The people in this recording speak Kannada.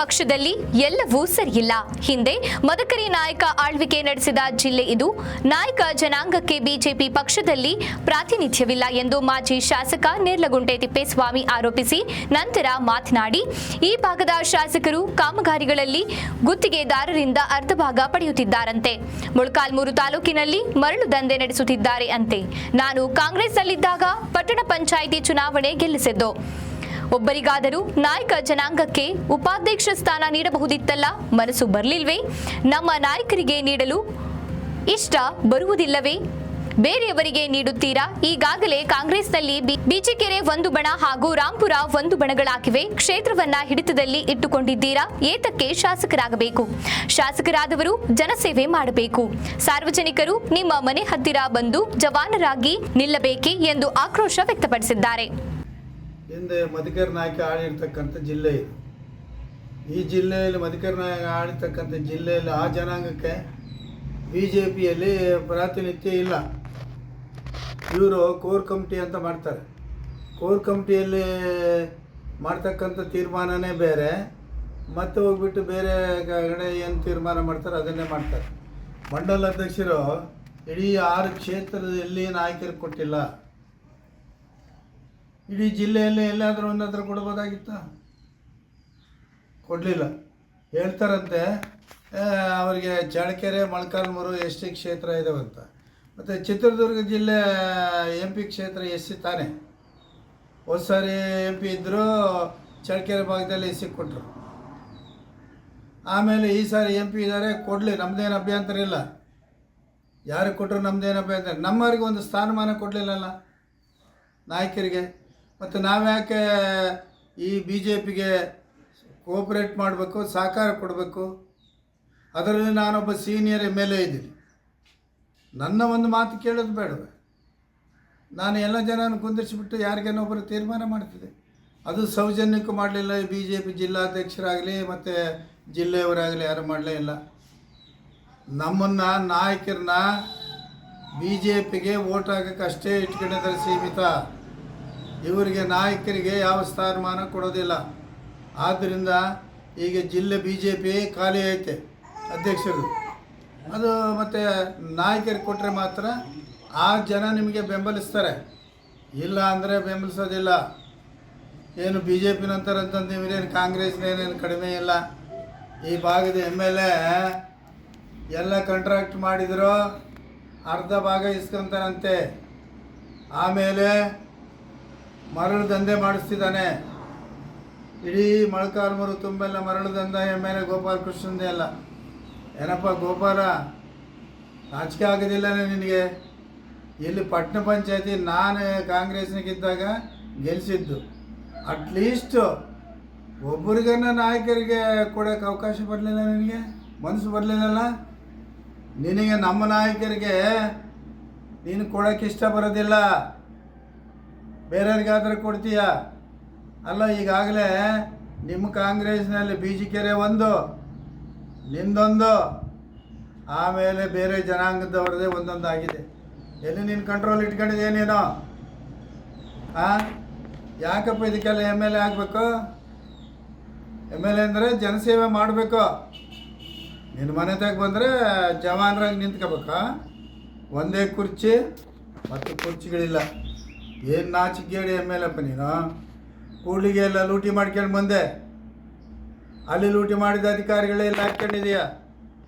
ದೇಶದಲ್ಲಿ ಎಲ್ಲವೂ ಸರಿಯಿಲ್ಲ. ಹಿಂದೆ ಮದಕರಿ ನಾಯಕ ಆಳ್ವಿಕೆ ನಡೆಸಿದ ಜಿಲ್ಲೆ ಇದು. ನಾಯಕ ಜನಾಂಗಕ್ಕೆ ಬಿಜೆಪಿ ಪಕ್ಷದಲ್ಲಿ ಪ್ರಾತಿನಿಧ್ಯವಿಲ್ಲ ಎಂದು ಮಾಜಿ ಶಾಸಕ ನೇರ್ಲಗುಂಟೆ ತಿಪ್ಪೇಸ್ವಾಮಿ ಆರೋಪಿಸಿ ನಂತರ ಮಾತನಾಡಿ, ಈ ಭಾಗದ ಶಾಸಕರು ಕಾಮಗಾರಿಗಳಲ್ಲಿ ಗುತ್ತಿಗೆದಾರರಿಂದ ಅರ್ಧ ಭಾಗ ಪಡೆಯುತ್ತಿದ್ದಾರಂತೆ. ಮೊಳಕಾಲ್ಮೂರು ತಾಲೂಕಿನಲ್ಲಿ ಮರಳು ದಂಧೆ ನಡೆಸುತ್ತಿದ್ದಾರೆ ಅಂತೆ. ನಾನು ಕಾಂಗ್ರೆಸ್ನಲ್ಲಿದ್ದಾಗ ಪಟ್ಟಣ ಪಂಚಾಯಿತಿ ಚುನಾವಣೆ ಗೆಲ್ಲಿಸಿದ್ದು. ಒಬ್ಬರಿಗಾದರೂ ನಾಯಕ ಜನಾಂಗಕ್ಕೆ ಉಪಾಧ್ಯಕ್ಷ ಸ್ಥಾನ ನೀಡಬಹುದಿತ್ತಲ್ಲ ಮನಸ್ಸು ಬರಲಿಲ್ವೇ? ನಮ್ಮ ನಾಯಕರಿಗೆ ನೀಡಲು ಇಷ್ಟ ಬರುವುದಿಲ್ಲವೇ? ಬೇರೆಯವರಿಗೆ ನೀಡುತ್ತೀರಾ? ಈಗಾಗಲೇ ಕಾಂಗ್ರೆಸ್ನಲ್ಲಿ ಬಿಜಿಕೆರೆ ಒಂದು ಬಣ ಹಾಗೂ ರಾಂಪುರ ಒಂದು ಬಣಗಳಾಗಿವೆ. ಕ್ಷೇತ್ರವನ್ನ ಹಿಡಿತದಲ್ಲಿ ಇಟ್ಟುಕೊಂಡಿದ್ದೀರಾ? ಏತಕ್ಕೆ ಶಾಸಕರಾಗಬೇಕು? ಶಾಸಕರಾದವರು ಜನಸೇವೆ ಮಾಡಬೇಕು. ಸಾರ್ವಜನಿಕರು ನಿಮ್ಮ ಮನೆ ಹತ್ತಿರ ಬಂದು ಜವಾನರಾಗಿ ನಿಲ್ಲಬೇಕೆ ಎಂದು ಆಕ್ರೋಶ ವ್ಯಕ್ತಪಡಿಸಿದ್ದಾರೆ. ಹಿಂದೆ ಮಧುಕರ್ ನಾಯಕ ಆಳಿರ್ತಕ್ಕಂಥ ಜಿಲ್ಲೆ ಇದು. ಈ ಜಿಲ್ಲೆಯಲ್ಲಿ ಮಧುಕರ್ ನಾಯಕ ಆಳಿರ್ತಕ್ಕಂಥ ಜಿಲ್ಲೆಯಲ್ಲಿ ಆ ಜನಾಂಗಕ್ಕೆ ಬಿ ಜೆ ಪಿಯಲ್ಲಿ ಪ್ರಾತಿನಿಧ್ಯ ಇಲ್ಲ. ಇವರು ಕೋರ್ ಕಮಿಟಿ ಅಂತ ಮಾಡ್ತಾರೆ. ಕೋರ್ ಕಮಿಟಿಯಲ್ಲಿ ಮಾಡ್ತಕ್ಕಂಥ ತೀರ್ಮಾನನೇ ಬೇರೆ. ಮತ್ತೆ ಹೋಗ್ಬಿಟ್ಟು ಬೇರೆ ಕಡೆ ಏನು ತೀರ್ಮಾನ ಮಾಡ್ತಾರೆ ಅದನ್ನೇ ಮಾಡ್ತಾರೆ. ಮಂಡಲ ಅಧ್ಯಕ್ಷರು ಇಡೀ ಆರು ಕ್ಷೇತ್ರದಲ್ಲಿ ನಾಯಕರು ಕೊಟ್ಟಿಲ್ಲ. ಇಡೀ ಜಿಲ್ಲೆಯಲ್ಲೇ ಎಲ್ಲಾದರೂ ಒಂದಾದ್ರೂ ಕೊಡ್ಬೋದಾಗಿತ್ತ? ಕೊಡಲಿಲ್ಲ. ಹೇಳ್ತಾರಂತೆ ಅವರಿಗೆ ಚಳ್ಳಕೆರೆ ಮೊಳಕಾಲ್ಮೂರು ಎಸ್ ಟಿ ಕ್ಷೇತ್ರ ಇದಾವಂತ. ಮತ್ತು ಚಿತ್ರದುರ್ಗ ಜಿಲ್ಲೆ ಎಂ ಪಿ ಕ್ಷೇತ್ರ ಎಸ್ ಸಿ ತಾನೇ. ಒಂದು ಸಾರಿ ಎಂ ಪಿ ಇದ್ದರೂ ಚಳ್ಳಕೆರೆ ಭಾಗದಲ್ಲಿ ಎಸ್ ಸಿ ಆಮೇಲೆ ಈ ಸಾರಿ ಎಂ ಪಿ ಇದ್ದಾರೆ ಕೊಡಲಿ ನಮ್ಮದೇನು ಅಭ್ಯಂತರ ಇಲ್ಲ. ಯಾರಿಗೆ ಕೊಟ್ಟರು ನಮ್ಮದೇನು ಅಭ್ಯಂತರ ನಮ್ಮವ್ರಿಗೆ ಒಂದು ಸ್ಥಾನಮಾನ ಕೊಡಲಿಲ್ಲಲ್ಲ, ನಾಯಕರಿಗೆ. ಮತ್ತು ನಾವ್ಯಾಕೆ ಈ ಬಿ ಜೆ ಪಿಗೆ ಕೋಪ್ರೇಟ್ ಮಾಡಬೇಕು, ಸಹಕಾರ ಕೊಡಬೇಕು? ಅದರಲ್ಲಿ ನಾನೊಬ್ಬ ಸೀನಿಯರ್ ಎಂ ಎಲ್ ಎ ಇದ್ದೀನಿ. ನನ್ನ ಒಂದು ಮಾತು ಕೇಳೋದು ಬೇಡವೆ? ನಾನು ಎಲ್ಲ ಜನನ ಕುಂದಿರಿಸಿಬಿಟ್ಟು ಯಾರಿಗೇನೋ ಒಬ್ಬರು ತೀರ್ಮಾನ ಮಾಡ್ತಿದ್ದೆ ಅದು ಸೌಜನ್ಯಕ್ಕೂ ಮಾಡಲಿಲ್ಲ ಬಿ ಜೆ ಪಿ ಜಿಲ್ಲಾಧ್ಯಕ್ಷರಾಗಲಿ ಮತ್ತು ಜಿಲ್ಲೆಯವರಾಗಲಿ ಯಾರು ಮಾಡಲೇ ಇಲ್ಲ. ನಮ್ಮನ್ನು, ನಾಯಕರನ್ನ ಬಿ ಜೆ ಪಿಗೆ ಓಟ್ ಹಾಕೋಕ್ಕೆ ಅಷ್ಟೇ ಇಟ್ಕೊಂಡಿದ್ದಾರೆ ಸೀಮಿತ. ಇವರಿಗೆ ನಾಯಕರಿಗೆ ಯಾವ ಸ್ಥಾನಮಾನ ಕೊಡೋದಿಲ್ಲ. ಆದ್ದರಿಂದ ಈಗ ಜಿಲ್ಲೆ ಬಿ ಜೆ ಪಿ ಖಾಲಿ ಐತೆ ಅಧ್ಯಕ್ಷರು. ಅದು ಮತ್ತು ನಾಯಕರಿಗೆ ಕೊಟ್ಟರೆ ಮಾತ್ರ ಆ ಜನ ನಿಮಗೆ ಬೆಂಬಲಿಸ್ತಾರೆ. ಇಲ್ಲ ಅಂದರೆ ಬೆಂಬಲಿಸೋದಿಲ್ಲ. ಏನು ಬಿ ಜೆ ಪಿ ನಂತರ ಅಂತಂದು ಇವರೇನು ಕಾಂಗ್ರೆಸ್ನೇನೇನು ಕಡಿಮೆ ಇಲ್ಲ. ಈ ಭಾಗದ ಎಂ ಎಲ್ ಎ ಎಲ್ಲ ಕಾಂಟ್ರಾಕ್ಟ್ ಮಾಡಿದ್ರು, ಅರ್ಧ ಭಾಗ ಇಸ್ಕೊಂತಾರಂತೆ. ಆಮೇಲೆ ಮರಳು ದಂಧೆ ಮಾಡಿಸ್ತಿದ್ದಾನೆ. ಇಡೀ ಮೊಳಕಾಲ್ಮೂರು ತುಂಬೆಲ್ಲ ಮರಳು ದಂಧೆ ಮೇಲೆ ಗೋಪಾಲ ಕೃಷ್ಣಂದೇ ಅಲ್ಲ. ಏನಪ್ಪ ಗೋಪಾಲ? ರಾಜಕೀಯ ಆಗೋದಿಲ್ಲನೇ ನಿನಗೆ? ಇಲ್ಲಿ ಪಟ್ಟಣ ಪಂಚಾಯತಿ ನಾನು ಕಾಂಗ್ರೆಸ್ನಾಗಿದ್ದಾಗ ಗೆಲ್ಲಿಸಿದ್ದು ಅಟ್ಲೀಸ್ಟು ಒಬ್ಬರಿಗನ್ನ ನಾಯಕರಿಗೆ ಕೊಡೋಕೆ ಅವಕಾಶ ಬರಲಿಲ್ಲ ನಿನಗೆ? ಮನಸ್ಸು ಬರಲಿಲ್ಲಲ್ಲ? ನಿನಗೆ ನಮ್ಮ ನಾಯಕರಿಗೆ ನೀನು ಕೊಡೋಕೆ ಇಷ್ಟ ಬರೋದಿಲ್ಲ. ಬೇರೆಯವ್ರಿಗಾದ್ರೆ ಕೊಡ್ತೀಯ? ಅಲ್ಲ, ಈಗಾಗಲೇ ನಿಮ್ಮ ಕಾಂಗ್ರೆಸ್ನಲ್ಲಿ ಬಿ ಜಿ ಕೆರೆ ಒಂದು, ನಿಂದೊಂದು, ಆಮೇಲೆ ಬೇರೆ ಜನಾಂಗದವ್ರದ್ದೇ ಒಂದೊಂದು ಆಗಿದೆ ಎಲ್ಲಿ ನೀನು ಕಂಟ್ರೋಲ್ ಇಟ್ಕೊಂಡಿದ್ದೆ ನೀನು? ಹಾಂ ಯಾಕಪ್ಪ ಇದಕ್ಕೆಲ್ಲ ಎಂ ಎಲ್ ಎ ಆಗಬೇಕು? ಎಂ ಎಲ್ ಎ ಅಂದರೆ ಜನಸೇವೆ ಮಾಡಬೇಕು. ನಿನ್ನ ಮನೆದಾಗ ಬಂದರೆ ಜವಾನರಾಗಿ ನಿಂತ್ಕೋಬೇಕಾ. ಒಂದೇ ಕುರ್ಚಿ, ಮತ್ತು ಕುರ್ಚಿಗಳಿಲ್ಲ. ಏನು ನಾಚಿಗೇಡಿ ಎಂ ಎಲ್ ಎಪ್ಪ ನೀನು? ಕೂಡ್ಲಿಗೆ ಎಲ್ಲ ಲೂಟಿ ಮಾಡ್ಕೊಂಡು ಬಂದೆ. ಅಲ್ಲಿ ಲೂಟಿ ಮಾಡಿದ ಅಧಿಕಾರಿಗಳೆಲ್ಲ ಹಾಕ್ಕೊಂಡಿದೀಯ